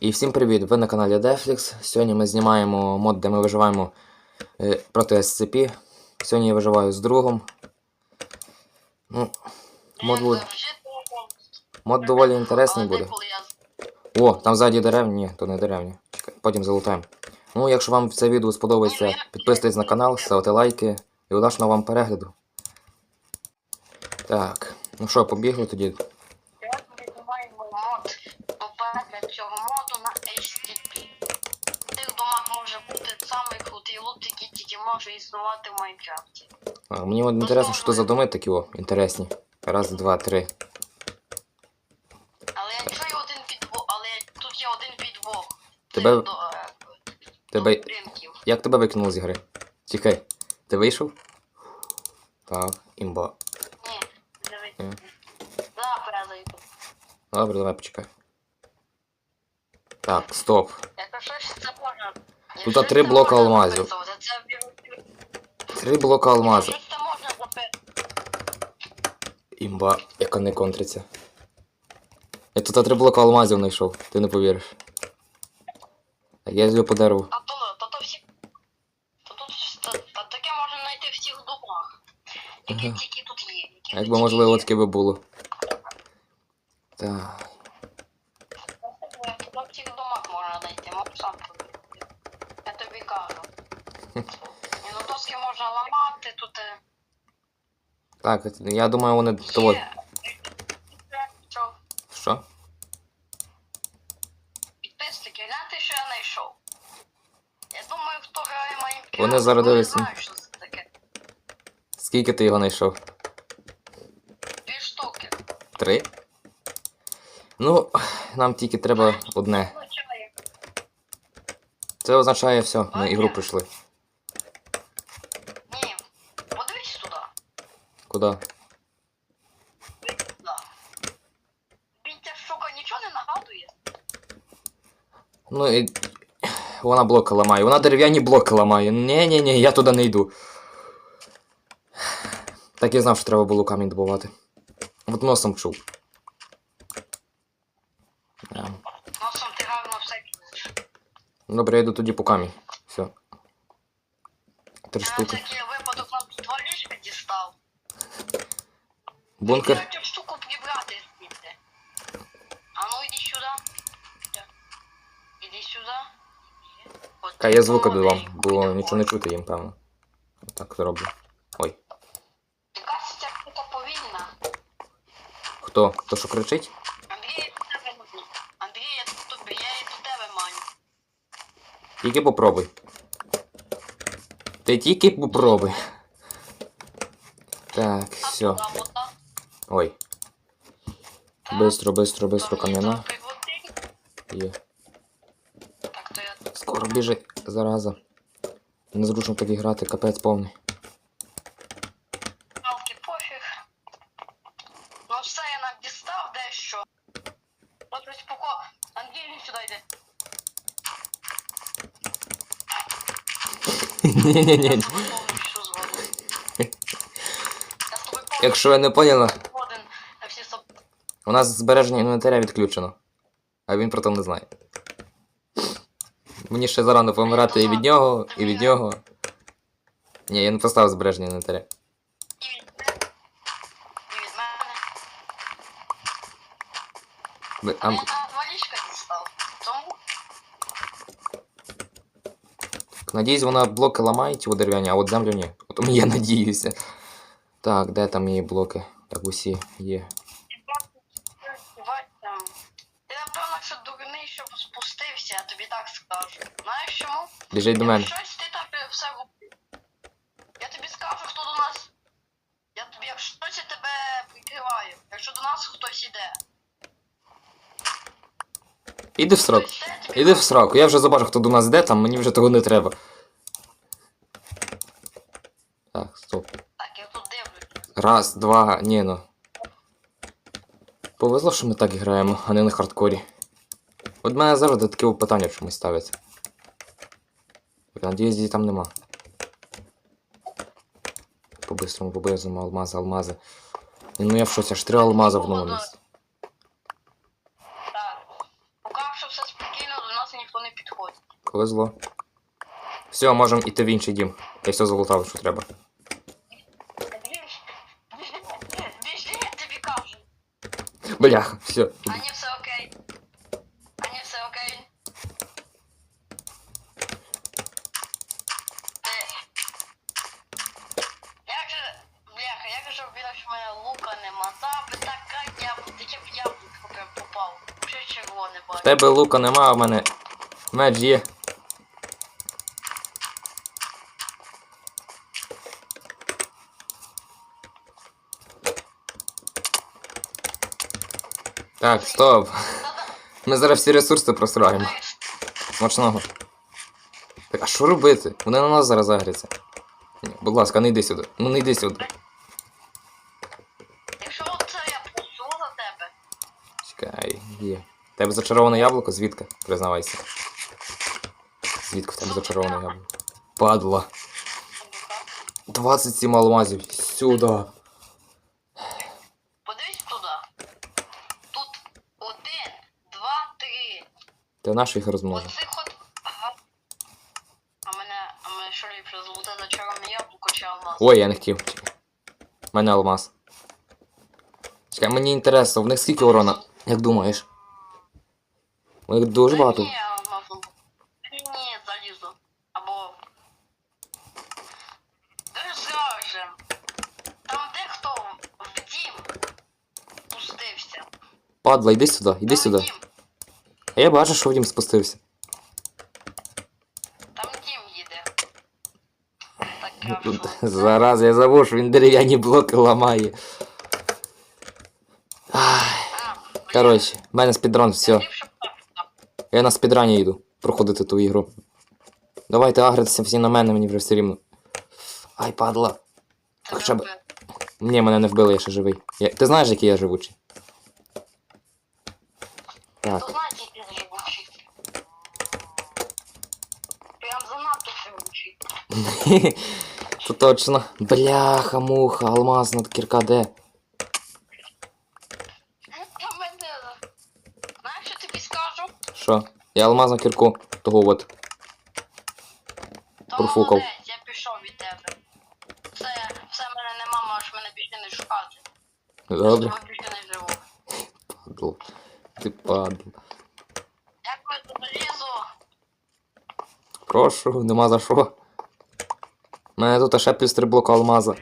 І всім привіт! Ви на каналі Deflix. Сьогодні ми знімаємо мод, де ми виживаємо е, проти SCP. Сьогодні я виживаю з другом. Ну, мод, буде- мод доволі інтересний буде. О, там ззаді деревні. Ні, то не деревні. Потім залутаємо. Ну, якщо вам це відео сподобається, підписуйтесь на канал, ставте лайки і удачного вам перегляду. Так, ну що, побігли тоді. Мод поперед цього моду на HTTP. В тих домах може бути самий крутий лут, який тільки може існувати в Майнкрафті. А, мені от інтересно, що за доми такі о, інтересні. Раз, два, три. Але я чую один підвох, але тут є один підвох. Тебе- до, е, Тебе. Як тебе викинуло з гри? Чекай, ти вийшов? Так, імба. Ні, дивись. Ні. Да, перезайду. Добре, давай почекай. Так, стоп. Тут три блока алмазів. Три блока це. Імба, яка не контриться. Я тут три блока алмазів знайшов, ти не повіриш. Так, я злю по дереву. А то, то, то всі. То тут та, та таке можна знайти в всіх домах. Які Ага. тільки тут є. Якби можливо таке би було. Так. В всіх домах можна знайти, можу сам подивитися. Я тобі кажу. Ну можна ламати, тут е, Так, я думаю, вони є. Що? Що? Підписники, гляньте, що я знайшов. Я думаю, хто грає Майнкрафт, Вони зараз дивляться. Скільки ти його знайшов? Дві штуки. Три? Ну, нам тільки треба одне. Це означає все, ми ігру пройшли. Ну і. Вона блоки ламає. Вона дерев'яні блоки ламає. Ні-ні-ні, я туди не йду. Так я знав, що треба було камінь добувати. От носом чув. Ем, Носом ти гарно все чуєш. Добре, я йду тоді по камінь. Все. Три Я штуки. такий випадок нам тут два ліжка дістав. Бункер. Я цю штуку сюди. От Ка я молодий, додам, бо нічого не чути їм, певно. Так зроблю. Ой. Якась ця штука повільна. Хто? Хто що кричить? Андрій, я до тебе маню. Андрій, я до тобі, я і до тебе маню. Тільки попробуй. Ти тільки попробуй. Так, все. Ой. Бистро, бистро то мені кам'яна. Є. Так, я Скоро біжи, зараза. Незручно тоді грати, капець повний. Палки пофіг. Ну все, я нам дістав дещо. От ось поко. Андрій, він сюди йде. Ні-ні-ні. Я. Я Якщо ви не соб... у нас збереження інвентаря відключено. А він про то не знає. Мені ще зарано помирати і від нього, і від нього. Ні, я не поставив збереження інвентаря. Ви- А дістав. Надіюсь, вона блоки ламає ті дерев'яні, а от землю ні. От я надіюся. Так, де там її блоки? Так, усі є. там. Ти напевно, що дурний, щоб спустився, я тобі так скажу. Знаєш чому? Біжить до мене. Щось ти так е, все робив. Я тобі скажу, хто до нас. Я тобі, якщо щось я тебе прикриваю, якщо до нас хтось іде. Іди в срок. Іди в сраку. Я вже забачив, хто до нас йде, там мені вже того не треба. Так, стоп. Так, я тут дивлюсь. Раз, два, ні ну. Повезло, що ми так граємо, а не на хардкорі. От мене завжди таке питання чомусь ставиться. Надіюсь, її там нема. По-бистрому, по-бистрому, алмази, алмази. Ну я в шоці, аж три алмази в одному місці. Так. Поки що все спокійно, до нас ніхто не підходить. Повезло. Все, можемо йти в інший дім. Я все залутав, що треба. Бляха, все. Ані все тебе лука нема, а в мене меч є. Так, стоп. Ми зараз всі ресурси просраємо. Смачного. Так, а що робити? Вони на нас зараз загряться. Будь ласка, не йди сюди. Ну не йди сюди. Якщо оце я пущу за тебе, Чекай, є. В Тебе зачароване яблуко? Звідки? Признавайся. Звідки в тебе зачароване яблуко? Падла. 27 алмазів. Сюди. подивись туди. Тут один, два, три. Ти наш їх розмножив. Оцих от. Ага. А мене, а мене що ліпше золоте зачароване яблуко чи алмаз? Ой, я не хотів. У мене алмаз. Чекай, мені інтересно, в них скільки урона? Як думаєш? У них дуже Та багато. Ні, алмазу. Ні, залізо. Або. Держажем. Там дехто в дім пустився. Падла, йди сюди, йди Там сюди. дім. А я бачу, що в дім спустився. Там дім їде. Так кажу. Зараз я забув, що він дерев'яні блоки ламає. Ах, А, блін, Коротше, в мене спідран, все. ліпше б так. Я на спідрані йду проходити ту ігру. Давайте агритися всі на мене, мені вже все рівно. Ай, падла. Хоча б- Ні, мене не вбили, я ще живий. Я... Ти знаєш, який я живучий? Так. Прям занадто живучий. Це точно. Бляха, муха, алмазна кірка де? Та мене. Знаєш, що тобі скажу? Що? Я алмазну кірку. Того от. То Профукав. молодець, я пішов від тебе. Все, все мене нема, можеш мене більше не шукати. Добре. Я з тобою більше не живу. Падло. Ти падло. Дякую за залізо. Прошу, нема за що. У мене тут ще плюс три блока алмаза.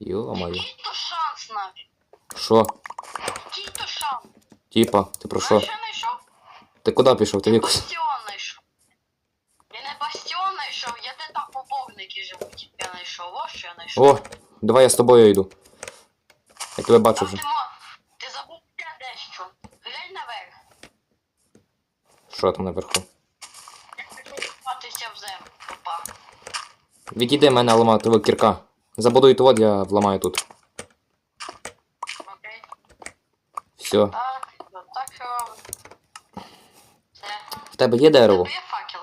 Йо-моє. Який то шанс навіть? Що? Тіпа, ти про що? Ти куди пішов? Ти в якусь. Бастіон знайшов. Я не бастіон знайшов, я де там побовники живуть. Я знайшов, ось що я знайшов. О, давай я з тобою йду. Я тебе бачу вже. ти, мо... ти забув я дещо. Глянь наверх. Що там наверху? Ховатися в землю, попа. Відійди мене ламати кірка. Забудуй тут, я вламаю тут. Окей? Все. Так, ну, так що... Все. В тебе є дерево? Є факел.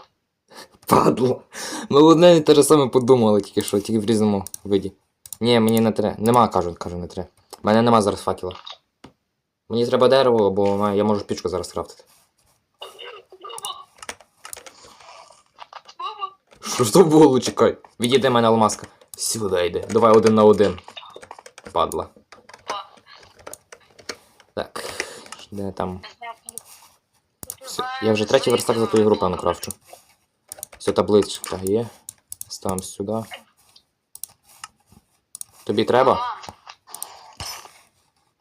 Падло. Ми одне і те ж саме подумали тільки що, тільки в різному виді. Ні, мені не треба. Нема, кажу, кажу, не треба. У мене нема зараз факела. Мені треба дерево, бо я можу пічку зараз крафтити. Що ж то було, чекай? Відійди мене алмазка. Сюди йди. Давай один на один. Падла. Так. Де там? Не. Я вже третій верстак за ту ігру, певно, крафчу. Все, табличка є. Ставимо сюди. Тобі треба?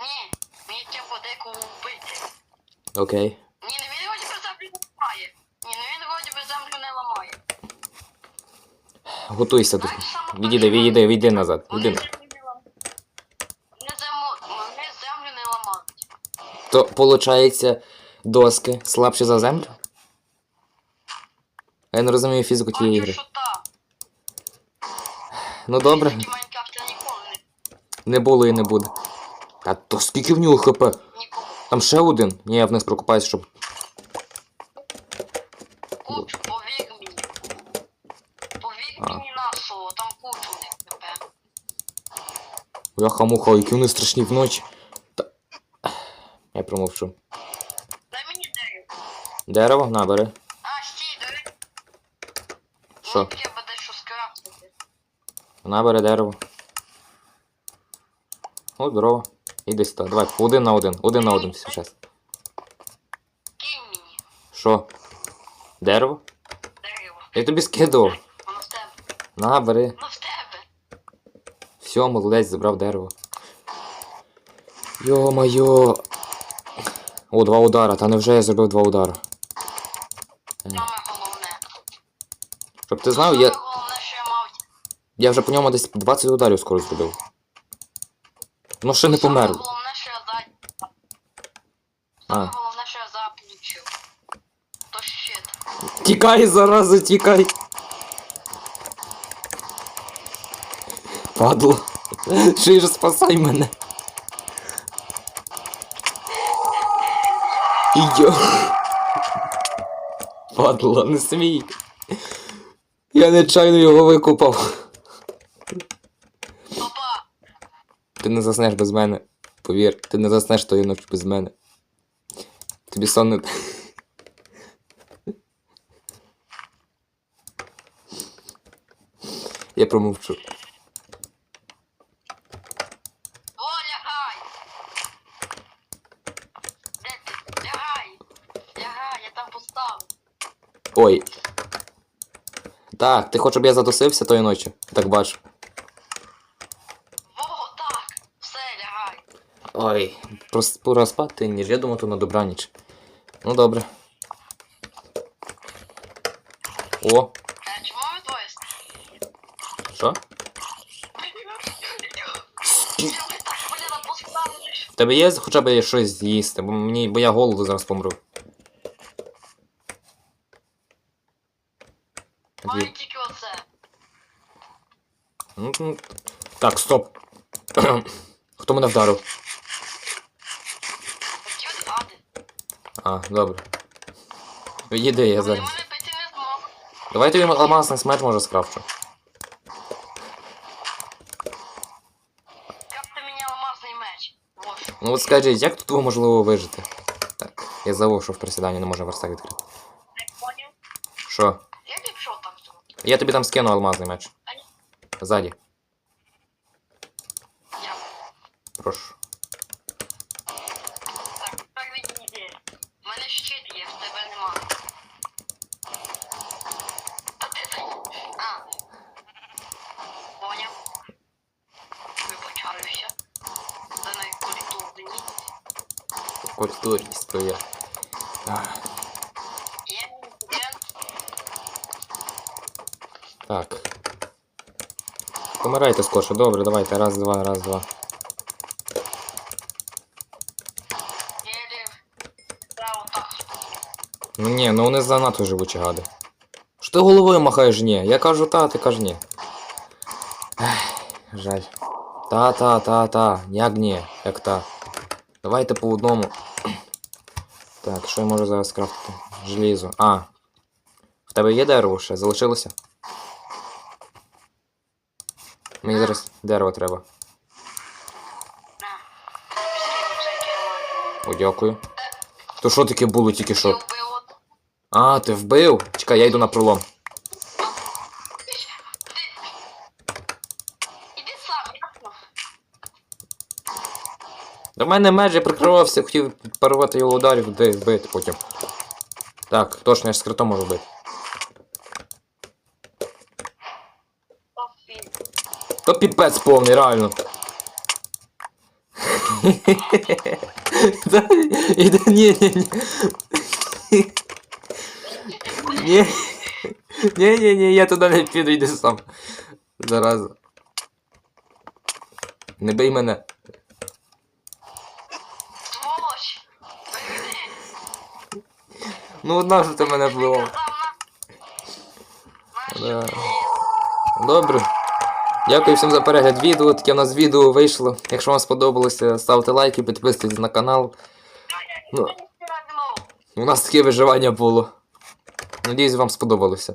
Ні, мені треба деку вбити. Окей. Ні, ну він вроді би землю не ламає. Ні, ну він вроді би землю не ламає. Готуйся до. Відійди, відійди, відійди назад. Вони Відійди. землю не ламають. Вони землю не ламають. То, получається, доски слабші за землю? Я не розумію фізику тієї ігри. Ну добре, не було і не буде. А то скільки в нього хп? Там ще один? Ні, я вниз прокопаюсь, щоб. Кучу, повір мені. Повір мені нашого, там кучу у них тепер. Бляха муха, які вони страшні вночі. Та... Я промовчу. Дерево, набери. А, стій, диви. Що? Ну, треба дещо скрафтити. Набери дерево. О, здорово. Іди сюди. Давай, один на один. Один на один всі час. Кинь мені Що? Дерево? дерево. Я тобі скидував. Воно в тебе. Набери. Воно в тебе. Все, молодець, забрав дерево. Йо-моє. О, два удара. Та невже я зробив два удара? Саме головне. Щоб ти знав, я, головне, що я мав. я вже по ньому десь 20 ударів скоро зробив. Ну ще не помер. Саме головне, що я за... А. Головне, що я заполучив. То щит. Тікай, зараза, тікай. Падло. Шиже спасай мене. Йо. Падло, не смій. Я нечайно його викупав. Папа, Ти не заснеш без мене. Повір, ти не заснеш тої ночі без мене. Тобі сон не. Я промовчу. о, лягай! Де ти? Лягай! Лягай, я там поставив. Ой. Так, ти хочеш, щоб я задусився тої ночі? Так бачу. Во, так! Все, лягай. Ой, просто пора спати, ніж я думав, то на добраніч. Ну добре. О, Е, чому ви двоє? що? В тебе є хоча б щось з'їсти, бо мені, бо я голоду зараз помру. Ну, ну, Так, стоп. Хто мене вдарив? Хотів ади. А, добре. Їди, я Вони зараз. мене пити не зможуть. Давай тобі алмазний смерть може скрафчу. Капте мені алмазний меч. Вот. Ну от скажіть, як тут можливо вижити? Так, я забув, що в присіданні не можна верстак відкрити. Не поняв. Що? Я пішов там цього. Я тобі там скину алмазний меч. А ні. Ззаді, прошу. Так, тепер відійди. У мене щит є, в тебе нема. А ти це? А. Поняв. Вибачаюся. За найкультурність. Культурність твоя. Ах, Я інцидент. Так. Помирайте скорше, добре, давайте. Раз, два, раз, два. Ні, ну вони занадто живучі гади. Що ти головою махаєш ні? Я кажу та, ти кажеш ні. Ех, жаль. Та, та, та, та. Як ні? Як та. Давайте по одному. Так, що я можу зараз скрафтити? Желізо. А. В тебе є дерево ще? Залишилося? Мені зараз дерево треба. О, дякую. То що таке було тільки що? А, ти вбив? Чекай, я йду на пролом. До мене я прикривався, хотів парувати його ударів, де вбити потім. Так, точно, я ж скрито можу вбити. То піпець повний, реально. Ні, ні, ні. Ні. Ні, ні, ні, я туди не піду, йди сам. Зараза. Не бий мене. Ну одна ж ти мене вбивав. Да. Добре. Дякую всім за перегляд відео. Таке у нас відео вийшло. Якщо вам сподобалося, ставте лайки, підписуйтесь на канал. Ну. У нас таке виживання було. Надіюсь, вам сподобалося.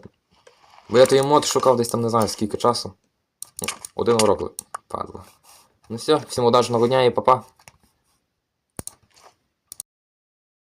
Бо я той мод шукав десь там не знаю скільки часу. Один урок падло. Ну все, всім удачного дня і па-па.